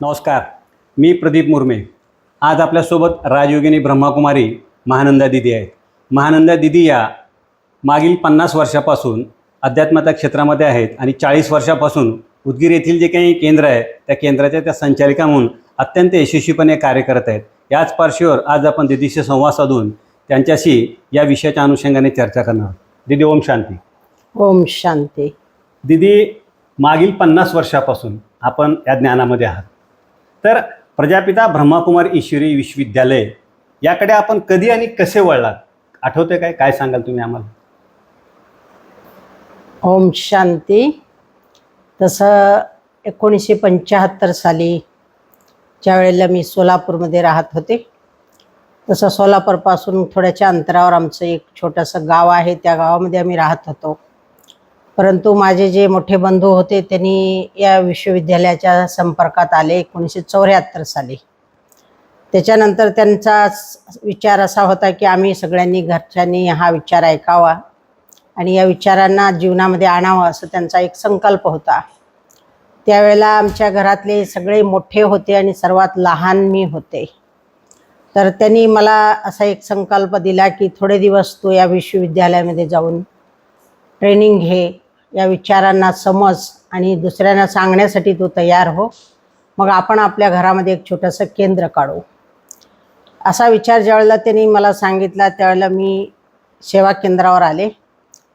नमस्कार मी प्रदीप मुर्मे. आज आपल्यासोबत राजयोगिनी ब्रह्माकुमारी महानंदा दिदी आहेत. महानंदा दिदी या मागील पन्नास वर्षापासून अध्यात्माच्या क्षेत्रामध्ये आहेत आणि चाळीस वर्षापासून उदगीर येथील जे काही केंद्र आहे त्या केंद्राच्या त्या संचालिका म्हणून अत्यंत यशस्वीपणे कार्य करत आहेत. याच पार्श्वीवर आज आपण दिदीशी संवाद साधून त्यांच्याशी या विषयाच्या अनुषंगाने चर्चा करणार दिदी ओम शांती. ओम शांती. दिदी मागील पन्नास वर्षापासून आपण या ज्ञानामध्ये आहात. तर प्रजापिता ब्रह्माकुमार ईश्वरी विश्वविद्यालय याकडे आपण कधी आणि कसे वळलात? आठवते काय? काय सांगाल तुम्ही आम्हाला? ओम शांती. तसं एकोणीसशे पंच्याहत्तर साली ज्या वेळेला मी सोलापूरमध्ये राहत होते तसं सोलापूरपासून थोड्याच्या अंतरावर आमचं एक छोटंसं गाव आहे. त्या गावामध्ये आम्ही राहत होतो. परंतु माझे जे मोठे बंधू होते त्यांनी या विश्वविद्यालयाच्या संपर्कात आले एकोणीसशे चौऱ्याहत्तर साली. त्याच्यानंतर त्यांचा विचार असा होता की आम्ही सगळ्यांनी घरच्यांनी हा विचार ऐकावा आणि या विचारांना जीवनामध्ये आणावं असं त्यांचा एक संकल्प होता. त्यावेळेला आमच्या घरातले सगळे मोठे होते आणि सर्वात लहान मी होते. तर त्यांनी मला असा एक संकल्प दिला की थोडे दिवस तू या विश्वविद्यालयामध्ये जाऊन ट्रेनिंग घे. या विचारांना समज आणि दुसऱ्यांना सांगण्यासाठी तू तयार हो. मग आपण आपल्या घरामध्ये एक छोटंसं केंद्र काढू. असा विचार ज्यावेळेला त्यांनी मला सांगितला त्यावेळेला मी सेवा केंद्रावर आले.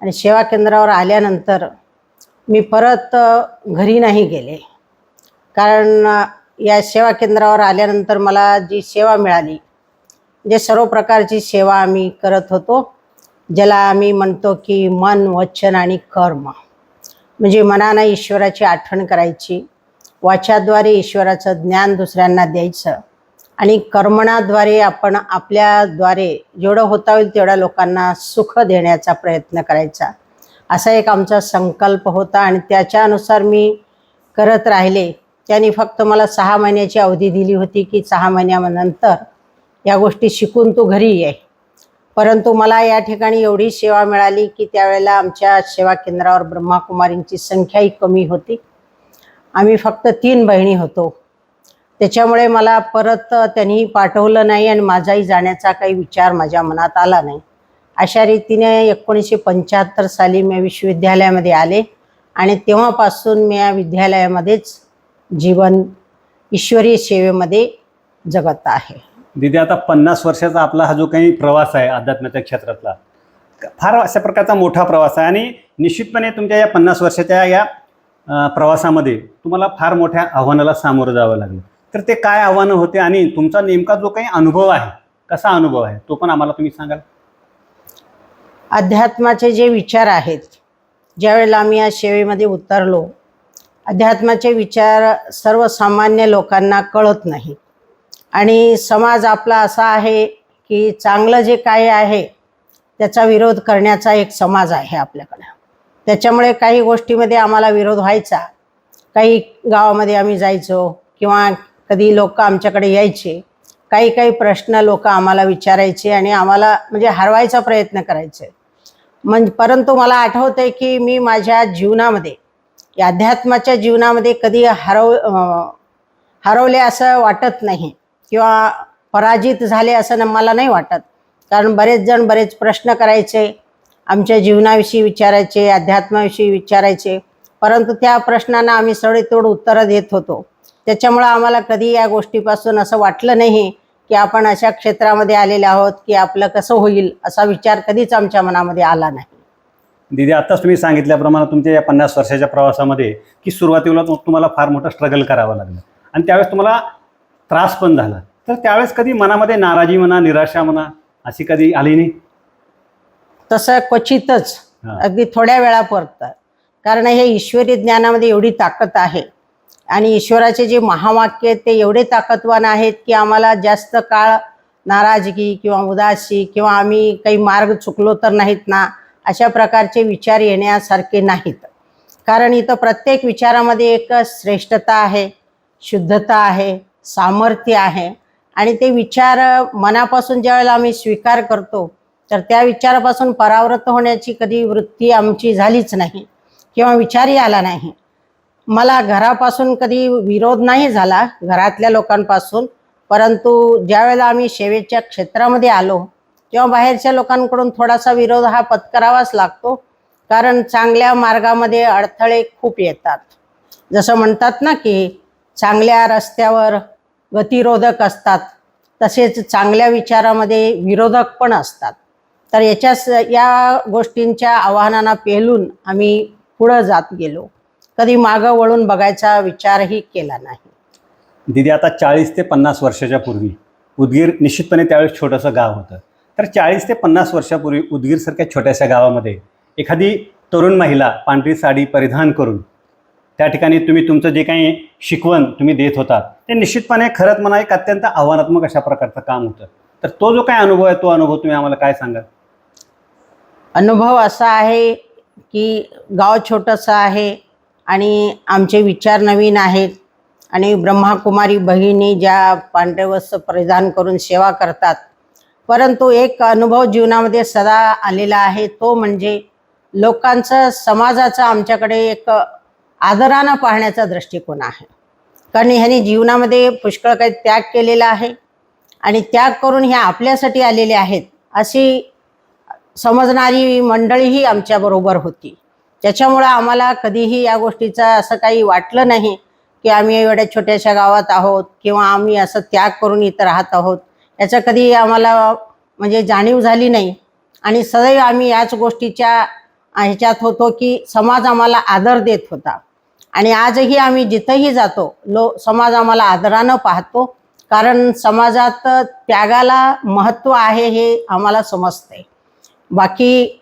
आणि सेवा केंद्रावर आल्यानंतर मी परत घरी नाही गेले. कारण या सेवा केंद्रावर आल्यानंतर मला जी सेवा मिळाली जे सर्व प्रकारची सेवा आम्ही करत होतो ज्याला आम्ही म्हणतो की मन वचन आणि कर्म. म्हणजे मनानं ईश्वराची आठवण करायची वाचाद्वारे ईश्वराचं ज्ञान दुसऱ्यांना द्यायचं आणि कर्मणाद्वारे आपण आपल्याद्वारे जेवढं होता होईल तेवढ्या लोकांना सुख देण्याचा प्रयत्न करायचा. असा एक आमचा संकल्प होता आणि त्याच्यानुसार मी करत राहिले. त्यांनी फक्त मला सहा महिन्याची अवधी दिली होती की सहा महिन्यानंतर या गोष्टी शिकून तू घरी ये. परंतु मला या ठिकाणी एवढी सेवा मिळाली की त्यावेळेला आमच्या सेवा केंद्रावर ब्रह्माकुमारींची संख्याही कमी होती. आम्ही फक्त तीन बहिणी होतो. त्याच्यामुळे मला परत त्यांनी पाठवलं नाही आणि माझाही जाण्याचा काही विचार माझ्या मनात आला नाही. अशा रीतीने एकोणीसशे पंच्याहत्तर साली मी विश्वविद्यालयामध्ये आले आणि तेव्हापासून मी या विद्यालयामध्येच जीवन ईश्वरी सेवेमध्ये जगत आहे. दिदी आता पन्नास वर्षाचा आपला हा जो काही प्रवास आहे अध्यात्माच्या क्षेत्रातला फार अशा प्रकारचा मोठा प्रवास आहे. आणि निश्चितपणे तुमच्या या पन्नास वर्षाच्या या प्रवासामध्ये तुम्हाला फार मोठ्या आव्हानाला सामोरं जावं लागलं. तर ते काय आव्हानं होते आणि तुमचा नेमका जो काही अनुभव आहे कसा अनुभव आहे तो पण आम्हाला तुम्ही सांगाल? अध्यात्माचे जे विचार आहेत ज्यावेळेला आम्ही या सेवेमध्ये उतरलो अध्यात्माचे विचार सर्वसामान्य लोकांना कळत नाही. आणि समाज आपला असा आहे की चांगलं जे काय आहे त्याचा विरोध करण्याचा एक समाज आहे आपल्याकडं. त्याच्यामुळे काही गोष्टीमध्ये आम्हाला विरोध व्हायचा. काही गावामध्ये आम्ही जायचो किंवा कधी लोक आमच्याकडे यायचे काही काही प्रश्न लोक आम्हाला विचारायचे आणि आम्हाला म्हणजे हरवायचा प्रयत्न करायचे. म्हणजे परंतु मला आठवतं आहे की मी माझ्या जीवनामध्ये अध्यात्माच्या जीवनामध्ये कधी हरव हरवले असं वाटत नाही. किंवा पराजित झाले असं ना मला नाही वाटत. कारण बरेच जण बरेच प्रश्न करायचे आमच्या जीवनाविषयी विचारायचे अध्यात्माविषयी विचारायचे. परंतु त्या प्रश्नांना आम्ही सडेतोड उत्तरं देत होतो. त्याच्यामुळं आम्हाला कधी या गोष्टीपासून असं वाटलं नाही की आपण अशा क्षेत्रामध्ये आलेले आहोत की आपलं कसं होईल असा विचार कधीच आमच्या मनामध्ये आला नाही. दिदी आत्ताच तुम्ही सांगितल्याप्रमाणे तुमच्या या पन्नास वर्षाच्या प्रवासामध्ये की सुरुवातीला तुम्हाला फार मोठं स्ट्रगल करावं लागलं. आणि त्यावेळेस तुम्हाला त्रास पण झाला. तर त्यावेळेस कधी मनामध्ये नाराजी म्हणा निराशा म्हणा अशी कधी आली नाही? तसं क्वचितच. अगदी थोड्या वेळापुरतं. कारण हे ईश्वरी ज्ञानामध्ये एवढी ताकद आहे. आणि ईश्वराचे जे महावाक्य आहेत ते एवढे ताकदवान आहेत की आम्हाला जास्त काळ नाराजगी किंवा उदासी किंवा आम्ही काही मार्ग चुकलो तर नाहीत ना अशा प्रकारचे विचार येण्यासारखे नाहीत. कारण इथं प्रत्येक विचारामध्ये एक श्रेष्ठता आहे शुद्धता आहे सामर्थ्य आहे. आणि ते विचार मनापासून ज्यावेळेला आम्ही स्वीकार करतो तर त्या विचारापासून परावृत्त होण्याची कधी वृत्ती आमची झालीच नाही किंवा विचारही आला नाही. मला घरापासून कधी विरोध नाही झाला घरातल्या लोकांपासून परंतु ज्यावेळेला आम्ही सेवेच्या क्षेत्रामध्ये आलो तेव्हा बाहेरच्या लोकांकडून थोडासा विरोध हा पत्करावाच लागतो कारण चांगल्या मार्गामध्ये अडथळे खूप येतात. जसं म्हणतात ना की चांगल्या रस्त्यावर गतिरोधक असतात. तसेच चांगल्या विचारामध्ये विरोधक पण असतात. तर याच्या या गोष्टींच्या आव्हानांना पेलून आम्ही पुढं जात गेलो. कधी मागं वळून बघायचा विचारही केला नाही. दिदी आता चाळीस ते पन्नास वर्षाच्या पूर्वी उदगीर निश्चितपणे त्यावेळेस छोटंसं गाव होतं. तर चाळीस ते पन्नास वर्षापूर्वी उदगीरसारख्या छोट्याशा गावामध्ये एखादी तरुण महिला पांढरी साडी परिधान करून त्या ठिकाणी तुम्ही तुमचं जे काही शिकवण तुम्ही देत होता ते निश्चितपणे खरंच म्हणा एक अत्यंत आव्हानात्मक अशा प्रकारचं काम होतं. तर तो जो काय अनुभव आहे तो अनुभव तुम्ही आम्हाला काय सांगाल? अनुभव असा आहे की गाव छोटंसं आहे आणि आमचे विचार नवीन आहेत आणि ब्रह्माकुमारी बहिणी ज्या पांढरे वस्त्र परिधान करून सेवा करतात. परंतु एक अनुभव जीवनामध्ये सदा आलेला आहे तो म्हणजे लोकांचं समाजाचा आमच्याकडे एक आदरानं पाहण्याचा दृष्टिकोन आहे. कारण ह्यांनी जीवनामध्ये पुष्कळ काही त्याग केलेला आहे आणि त्याग करून ह्या आपल्यासाठी आलेले आहेत अशी समजणारी मंडळीही आमच्याबरोबर होती. त्याच्यामुळं आम्हाला कधीही या गोष्टीचं असं काही वाटलं नाही की आम्ही एवढ्या छोट्याशा गावात आहोत किंवा आम्ही असं त्याग करून इथं राहत आहोत. याचं कधी आम्हाला म्हणजे जाणीव झाली नाही. आणि सदैव आम्ही याच गोष्टीच्या ह्याच्यात होतो की समाज आम्हाला आदर देत होता. आणि आजही आम्ही जिथंही जातो लो समाज आम्हाला आदरानं पाहतो. कारण समाजात त्यागाला महत्त्व आहे हे आम्हाला समजतंय. बाकी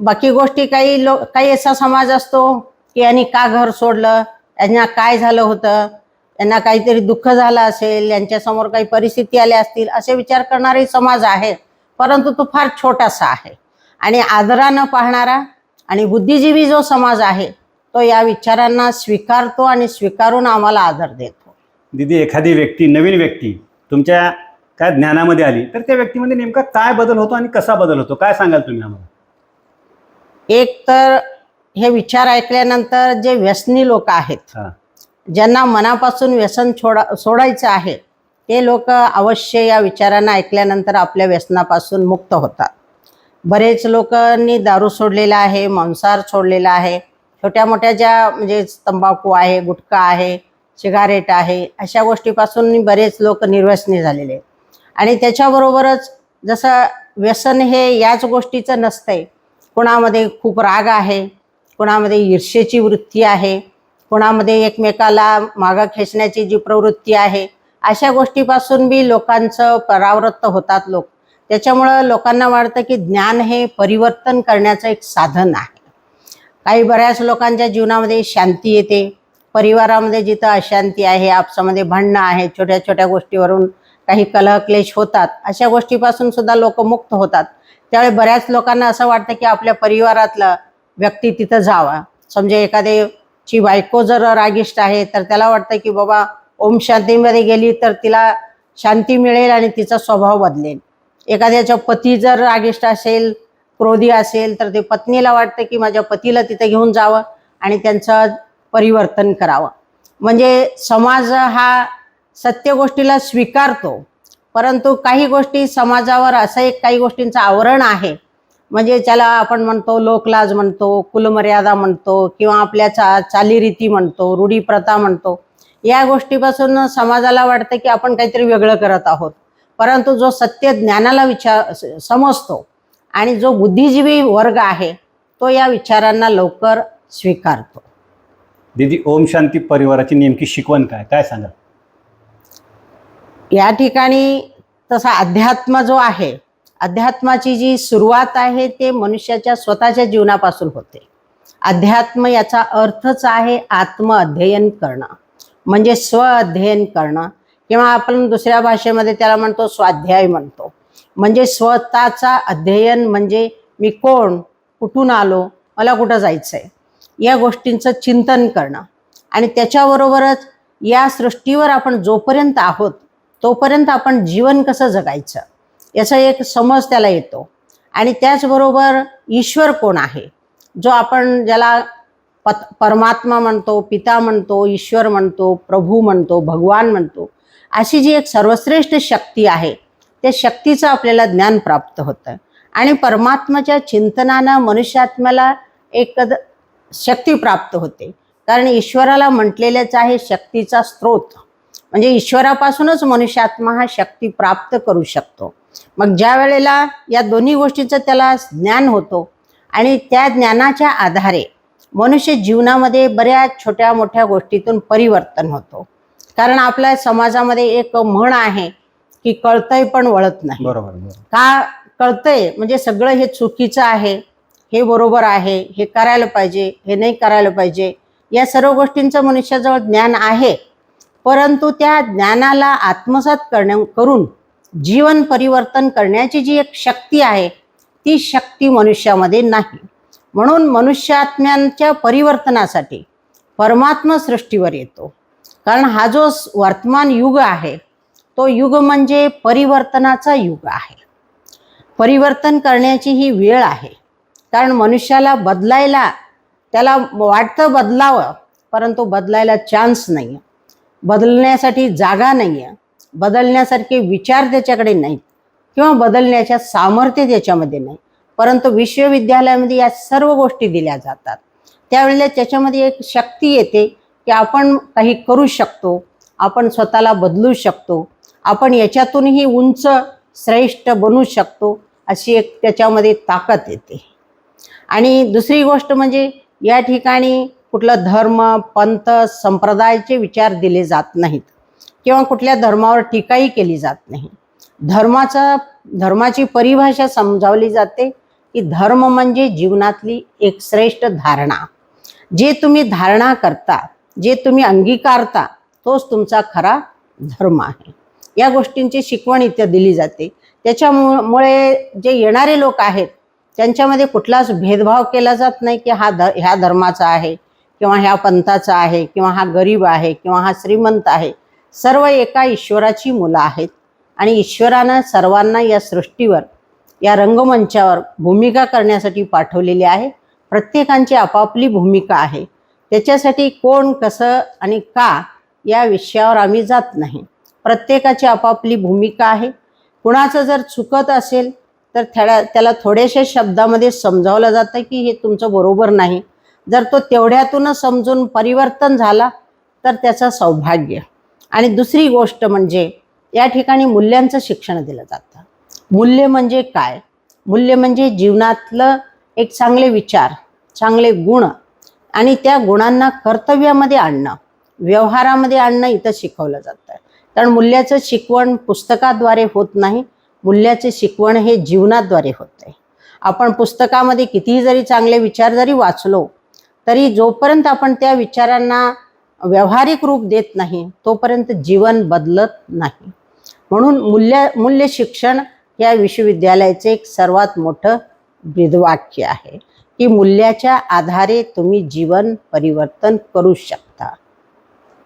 बाकी गोष्टी काही लो काही असा समाज असतो की यांनी का घर सोडलं यांना काय झालं होतं यांना काहीतरी दुःख झालं असेल यांच्यासमोर काही परिस्थिती आल्या असतील असे विचार करणारे समाज आहे परंतु तो फार छोटासा आहे. आणि आदरानं पाहणारा आणि बुद्धिजीवी जो समाज आहे तो या विचारांना स्वीकारतो आणि स्वीकारून आम्हाला आदर देतो. दिदी एखादी व्यक्ती नवीन व्यक्ती तुमच्या काय ज्ञानामध्ये आली तर त्या व्यक्तीमध्ये नेमका काय बदल होतो आणि कसा बदल होतो? काय सांगाल तुम्ही आम्हाला? एक तर हे विचार ऐकल्यानंतर जे व्यसनी लोक आहेत ज्यांना मनापासून व्यसन छोडा सोडायचं आहे ते लोक अवश्य या विचारांना ऐकल्यानंतर आपल्या व्यसनापासून मुक्त होतात. बरेच लोकांनी दारू सोडलेला आहे मांसाहार सोडलेला आहे छोट्या मोठ्या ज्या म्हणजे तंबाखू आहे गुटखा आहे सिगारेट आहे अशा गोष्टीपासून बरेच लोक निर्व्यसनी झालेले आहेत. आणि त्याच्याबरोबरच जसं व्यसन हे याच गोष्टीचं नसतंय. कोणामध्ये खूप राग आहे कोणामध्ये ईर्षेची वृत्ती आहे कोणामध्ये एकमेकाला मागं खेचण्याची जी प्रवृत्ती आहे अशा गोष्टीपासून बी लोकांचं परावृत्त होतात लोक. त्याच्यामुळं लोकांना वाटतं की ज्ञान हे परिवर्तन करण्याचं एक साधन आहे. काही बऱ्याच लोकांच्या जीवनामध्ये शांती येते. परिवारामध्ये जिथं अशांती आहे आपसामध्ये भांडणं आहे छोट्या छोट्या गोष्टीवरून काही कलहक्लेश होतात अशा गोष्टीपासून सुद्धा लोक मुक्त होतात. त्यावेळी बऱ्याच लोकांना असं वाटतं की आपल्या परिवारातला व्यक्ती तिथं जावा. समजा एखाद्याची बायको जर रागिष्ट आहे तर त्याला वाटतं की बाबा ओम शांतीमध्ये गेली तर तिला शांती मिळेल आणि तिचा स्वभाव बदलेल. एखाद्याचा पती जर रागिष्ट असेल क्रोधी असेल तर ते पत्नीला वाटतं की माझ्या पतीला तिथे घेऊन जावं आणि त्यांचं परिवर्तन करावं. म्हणजे समाज हा सत्य गोष्टीला स्वीकारतो परंतु काही गोष्टी समाजावर असं एक काही गोष्टींचं आवरण आहे. म्हणजे त्याला आपण म्हणतो लोकलाज म्हणतो कुलमर्यादा म्हणतो किंवा आपल्या चा चालीरीती म्हणतो रूढी प्रथा म्हणतो या गोष्टीपासून समाजाला वाटतं की आपण काहीतरी वेगळं करत आहोत. परंतु जो सत्य ज्ञानाला विचार समजतो आणि जो बुद्धिजीवी वर्ग आहे तो या विचारांना लवकर स्वीकारतो. दिदी ओम शांती परिवाराची नेमकी शिकवण काय? काय सांगाल? या ठिकाणी तसा अध्यात्म जो आहे अध्यात्माची जी सुरुवात आहे ते मनुष्याच्या स्वतःच्या जीवनापासून होते. अध्यात्म याचा अर्थच आहे आत्म अध्ययन करणं. म्हणजे स्व अध्ययन करणं. किंवा आपण दुसऱ्या भाषेमध्ये त्याला म्हणतो स्वाध्याय म्हणतो. म्हणजे स्वतःचा अध्ययन म्हणजे मी कोण कुठून आलो मला कुठं जायचं आहे या गोष्टींचं चिंतन करणं. आणि त्याच्याबरोबरच या सृष्टीवर आपण जोपर्यंत आहोत तोपर्यंत आपण जीवन कसं जगायचं? याचा एक समज त्याला येतो. आणि त्याचबरोबर ईश्वर कोण आहे? जो आपण ज्याला पत परमात्मा म्हणतो पिता म्हणतो ईश्वर म्हणतो प्रभू म्हणतो भगवान म्हणतो अशी जी एक सर्वश्रेष्ठ शक्ती आहे त्या शक्तीचं आपल्याला ज्ञान प्राप्त होतं. आणि परमात्माच्या चिंतनानं मनुष्यात्म्याला एक शक्ती प्राप्त होते. कारण ईश्वराला म्हटलेलंच आहे शक्तीचा स्रोत. म्हणजे ईश्वरापासूनच मनुष्यात्मा हा शक्ती प्राप्त करू शकतो. मग ज्या वेळेला या दोन्ही गोष्टीचं त्याला ज्ञान होतो आणि त्या ज्ञानाच्या आधारे मनुष्य जीवनामध्ये बऱ्याच छोट्या मोठ्या गोष्टीतून परिवर्तन होतो. कारण आपल्या समाजामध्ये एक म्हण आहे की कळतंय पण वळत नाही. बरोबर का कळतंय? म्हणजे सगळं हे चुकीचं आहे हे बरोबर आहे हे करायला पाहिजे हे नाही करायला पाहिजे या सर्व गोष्टींचं मनुष्याजवळ ज्ञान आहे. परंतु त्या ज्ञानाला आत्मसात करण्या करून जीवन परिवर्तन करण्याची जी एक शक्ती आहे ती शक्ती मनुष्यामध्ये नाही. म्हणून मनुष्यात्म्यांच्या परिवर्तनासाठी परमात्मा सृष्टीवर येतो. कारण हा जो वर्तमान युग आहे तो युग म्हणजे परिवर्तनाचा युग आहे. परिवर्तन करण्याची ही वेळ आहे. कारण मनुष्याला बदलायला त्याला वाटतं बदलावं परंतु बदलायला चान्स नाही आहे बदलण्यासाठी जागा नाही आहे बदलण्यासारखे विचार त्याच्याकडे नाहीत. किंवा बदलण्याच्या सामर्थ्य त्याच्यामध्ये नाही. परंतु विश्वविद्यालयामध्ये या सर्व गोष्टी दिल्या जातात. त्यावेळेला त्याच्यामध्ये एक शक्ती येते की आपण काही करू शकतो. आपण स्वतःला बदलू शकतो. आपण याच्यातूनही उंच श्रेष्ठ बनू शकतो अशी एक त्याच्यामध्ये ताकद येते. आणि दुसरी गोष्ट म्हणजे या ठिकाणी कुठलं धर्म पंथ संप्रदायाचे विचार दिले जात नाहीत किंवा कुठल्या धर्मावर टीकाही केली जात नाही. धर्माचा धर्माची परिभाषा समजावली जाते की धर्म म्हणजे जीवनातली एक श्रेष्ठ धारणा. जे तुम्ही धारणा करता जे तुम्ही अंगीकारता तोच तुमचा खरा धर्म आहे. या गोष्टींची शिकवण इथं दिली जाते. त्याच्यामुळे जे येणारे लोक आहेत त्यांच्यामध्ये कुठलाच भेदभाव केला जात नाही की हा ध ह्या धर्माचा आहे किंवा ह्या पंथाचा आहे किंवा हा गरीब आहे किंवा हा श्रीमंत आहे. सर्व एका ईश्वराची मुलं आहेत आणि ईश्वरानं सर्वांना या सृष्टीवर या रंगमंचावर भूमिका करण्यासाठी पाठवलेली आहे. प्रत्येकांची आपापली भूमिका आहे. त्याच्यासाठी कोण कसं आणि का या विषयावर आम्ही जात नाही. प्रत्येकाची आपापली भूमिका आहे. कुणाचं जर चुकत असेल तर त्याला त्याला थोड्याशा शब्दामध्ये समजावलं जातं की हे तुमचं बरोबर नाही. जर तो तेवढ्यातूनच समजून परिवर्तन झाला तर त्याचं सौभाग्य. आणि दुसरी गोष्ट म्हणजे या ठिकाणी मूल्यांचं शिक्षण दिलं जातं. मूल्य म्हणजे काय? मूल्य म्हणजे जीवनातलं एक चांगले विचार चांगले गुण आणि त्या गुणांना कर्तव्यामध्ये आणणं व्यवहारामध्ये आणणं इथं शिकवलं जातं. कारण मूल्याचं शिकवण पुस्तकाद्वारे होत नाही. मूल्याचे शिकवण हे जीवनाद्वारे होते आपण पुस्तकामध्ये कितीही जरी चांगले विचार जरी वाचलो तरी जोपर्यंत आपण त्या विचारांना व्यावहारिक रूप देत नाही तोपर्यंत जीवन बदलत नाही. म्हणून मूल्य मूल्य शिक्षण या विश्वविद्यालयाचे एक सर्वात मोठं ब्रीदवाक्य आहे की मूल्याच्या आधारे तुम्ही जीवन परिवर्तन करू शकता.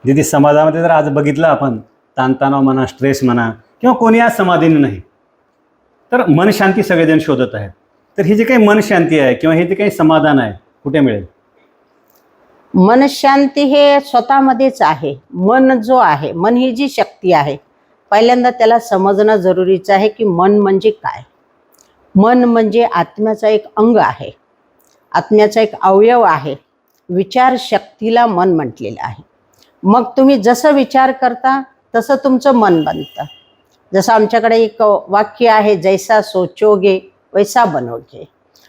दिदी समाजामध्ये जर आज बघितलं आपण ताणतणाव म्हणा स्ट्रेस म्हणा किंवा कोणी आज समाधीने नाही. तर मनशांती सगळेजण शोधत आहेत. तर ही जी काही मनशांती आहे किंवा हे जे काही समाधान आहे कुठे मिळेल? मनशांती हे स्वतःमध्येच आहे. मन जो आहे मन ही जी शक्ती आहे पहिल्यांदा त्याला समजणं जरुरीचं आहे की मन म्हणजे काय? मन म्हणजे आत्म्याचा एक अंग आहे. आत्म्याचा एक अवयव आहे. विचार शक्तीला मन म्हटलेलं आहे. मग तुम्ही जसं विचार करता तसं तुमचं मन बनतं. जसं आमच्याकडे एक वाक्य आहे जैसा सोचोगे वैसा बनोगे.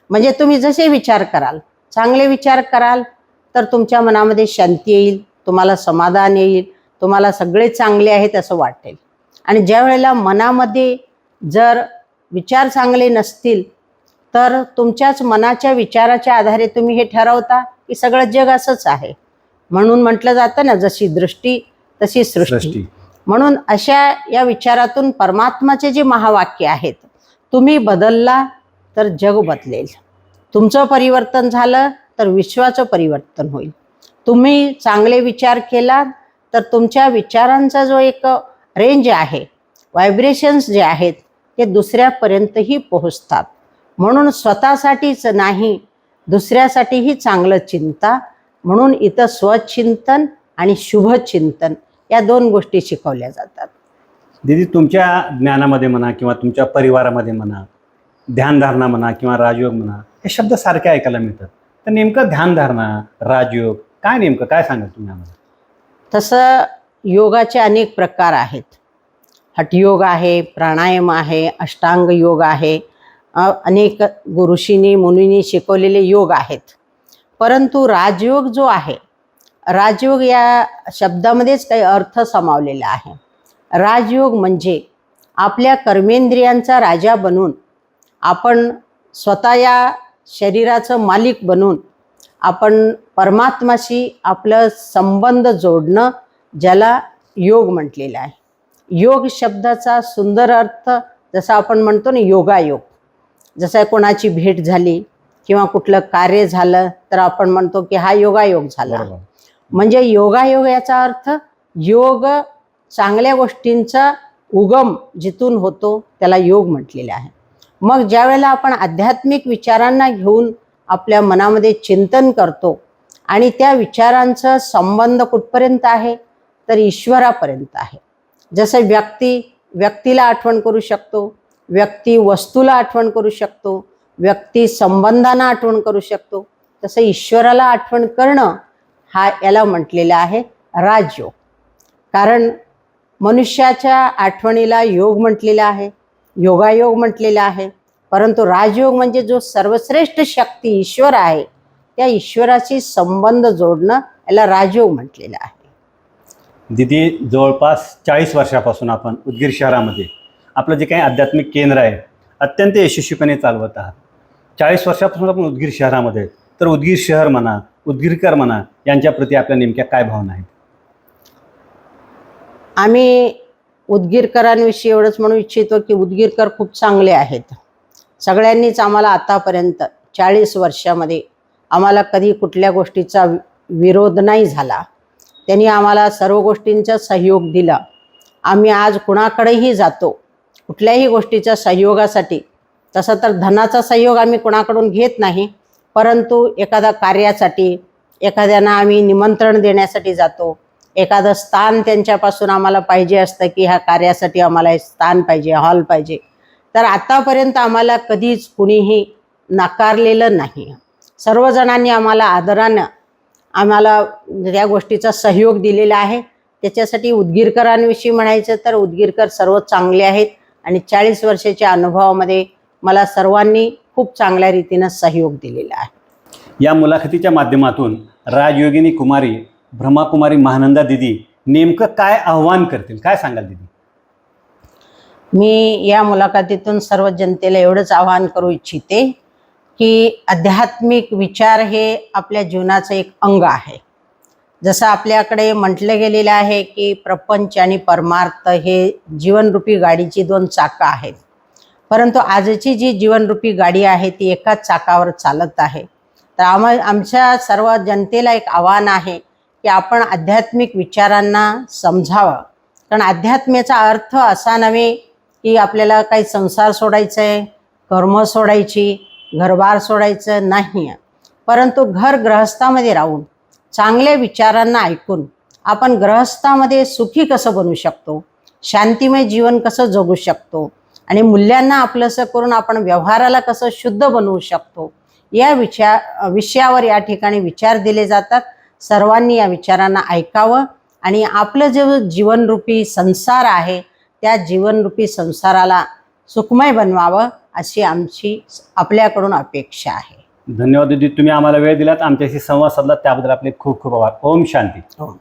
म्हणजे तुम्ही जसे विचार कराल चांगले विचार कराल तर तुमच्या मनामध्ये शांती येईल तुम्हाला समाधान येईल तुम्हाला सगळे चांगले आहेत असं वाटेल. आणि ज्या वेळेला मनामध्ये जर विचार चांगले नसतील तर तुमच्याच मनाच्या विचाराच्या आधारे तुम्ही हे ठरवता की सगळं जग असंच आहे. म्हणून म्हटलं जातं ना जशी दृष्टी तशी सृष्टी. सृष्टी. म्हणून अशा या विचारातून परमात्माचे जे महावाक्य आहेत तुम्ही बदलला तर जग बदलेल. तुमचं परिवर्तन झालं तर विश्वाचं परिवर्तन होईल. तुम्ही चांगले विचार केला तर तुमच्या विचारांचा जो एक रेंज आहे व्हायब्रेशन्स जे आहेत ते दुसऱ्यापर्यंतही पोहोचतात. म्हणून स्वतःसाठीच नाही दुसऱ्यासाठीही चांगलं चिंता म्हणून इथं स्वचिंतन आणि शुभचिंतन या दोन गोष्टी शिकवल्या जातात. दीदी तुमच्या ज्ञानामध्ये म्हणा किंवा तुमच्या परिवारामध्ये म्हणा ध्यानधारणा म्हणा किंवा राजयोग म्हणा हे शब्द सारखे ऐकायला मिळतात. तर नेमकं ध्यानधारणा राजयोग काय नेमकं? काय सांगाल तुम्ही आम्हाला? तसं योगाचे अनेक प्रकार आहेत. हठयोग आहे प्राणायाम आहे अष्टांग योग आहे. अनेक गुरुशींनी मुनींनी शिकवलेले योग आहेत. परंतु राजयोग जो आहे राजयोग या शब्दामध्येच काही अर्थ समावलेला आहे. राजयोग म्हणजे आपल्या कर्मेंद्रियांचा राजा बनून आपण स्वतः या शरीराचं मालिक बनून आपण परमात्माशी आपलं संबंध जोडणं ज्याला योग म्हटलेला आहे. योग शब्दाचा सुंदर अर्थ जसा आपण म्हणतो ना योगायोग. जसं कोणाची भेट झाली किंवा कुठलं कार्य झालं तर आपण म्हणतो की हा योगायोग झाला. म्हणजे योगायोग याचा अर्थ योग चांगल्या गोष्टींचा उगम जिथून होतो त्याला योग म्हटलेले आहे. मग ज्या वेळेला आपण आध्यात्मिक विचारांना घेऊन आपल्या मनामध्ये चिंतन करतो आणि त्या विचारांचा संबंध कुठपर्यंत आहे? तर ईश्वरापर्यंत आहे. जसं व्यक्ती व्यक्तीला आठवण करू शकतो व्यक्ती वस्तूला आठवण करू शकतो व्यक्ती संबंधांना आठवण करू शकतो तसं ईश्वराला आठवण करणं हा याला म्हटलेला आहे राजयोग. कारण मनुष्याच्या आठवणीला योग म्हटलेला आहे योगायोग म्हटलेला आहे. परंतु राजयोग म्हणजे जो सर्वश्रेष्ठ शक्ती ईश्वर आहे त्या ईश्वराशी संबंध जोडणं याला राजयोग म्हटलेलं आहे. दिदी जवळपास चाळीस वर्षापासून आपण उदगीर शहरामध्ये आपलं जे काही आध्यात्मिक केंद्र आहे अत्यंत यशस्वीपणे चालवत आहात. चाळीस वर्षापासून आपण उदगीर शहरामध्ये आहे. तर उदगीर शहर म्हणा उदगीरकर म्हणा यांच्याप्रती आपल्या नेमक्या काय भावना आहेत? आम्ही उदगीरकरांविषयी एवढंच म्हणू इच्छितो की उदगीरकर खूप चांगले आहेत. सगळ्यांनीच आम्हाला आतापर्यंत चाळीस वर्षामध्ये आम्हाला कधी कुठल्या गोष्टीचा वि- विरोध नाही झाला. त्यांनी आम्हाला सर्व गोष्टींचा सहयोग दिला. आम्ही आज कुणाकडेही जातो कुठल्याही गोष्टीच्या सहयोगासाठी तसं तर धनाचा सहयोग आम्ही कुणाकडून घेत नाही परंतु एखाद्या कार्यासाठी एखाद्यांना आम्ही निमंत्रण देण्यासाठी जातो. एखादं स्थान त्यांच्यापासून आम्हाला पाहिजे असतं की ह्या कार्यासाठी आम्हाला स्थान पाहिजे हॉल पाहिजे. तर आतापर्यंत आम्हाला कधीच कुणीही नाकारलेलं नाही. सर्वजणांनी आम्हाला आदरानं आम्हाला त्या गोष्टीचा सहयोग दिलेला आहे. त्याच्यासाठी उदगीरकरांविषयी म्हणायचं तर उदगीरकर सर्व चांगले आहेत आणि चाळीस वर्षाच्या अनुभवामध्ये मला सर्वांनी खूप चांगल्या रीतीनं सहयोग दिलेला आहे. या मुलाखतीच्या माध्यमातून राजयोगिनी कुमारी ब्रह्माकुमारी महानंदा दिदी नेमकं काय आव्हान करतील? काय सांगाल दिदी? मी या मुलाखतीतून सर्व जनतेला एवढंच आवाहन करू इच्छिते की आध्यात्मिक विचार हे आपल्या जीवनाचं एक अंग आहे. जसं आपल्याकडे म्हटलं गेलेलं आहे की प्रपंच आणि परमार्थ हे जीवनरूपी गाडीची दोन चाकं आहेत. परंतु आजची जी जीवनरूपी गाडी आहे ती एकाच चाकावर चालत आहे. तर आम आमच्या सर्व जनतेला एक आव्हान आहे की आपण आध्यात्मिक विचारांना समजावं कारण अध्यात्माचा अर्थ असा नव्हे की आपल्याला काही संसार सोडायचं आहे कर्म सोडायची घरबार सोडायचं नाही. परंतु घर ग्रहस्थामध्ये राहून चांगल्या विचारांना ऐकून आपण ग्रहस्थामध्ये सुखी कसं बनू शकतो? शांतिमय जीवन कसं जगू शकतो? आणि मूल्यांना आपलंसं करून आपण व्यवहाराला कसं शुद्ध बनवू शकतो या विचार विषयावर या ठिकाणी विचार दिले जातात. सर्वांनी या विचारांना ऐकावं आणि आपलं जे जीवनरूपी संसार आहे त्या जीवनरूपी संसाराला सुखमय बनवावं अशी आमची आपल्याकडून अपेक्षा आहे. धन्यवाद दिदी. तुम्ही आम्हाला वेळ दिलात. आमच्याशी संवाद साधला. त्याबद्दल आपले खूप खूप आभार. ओम शांती. ओम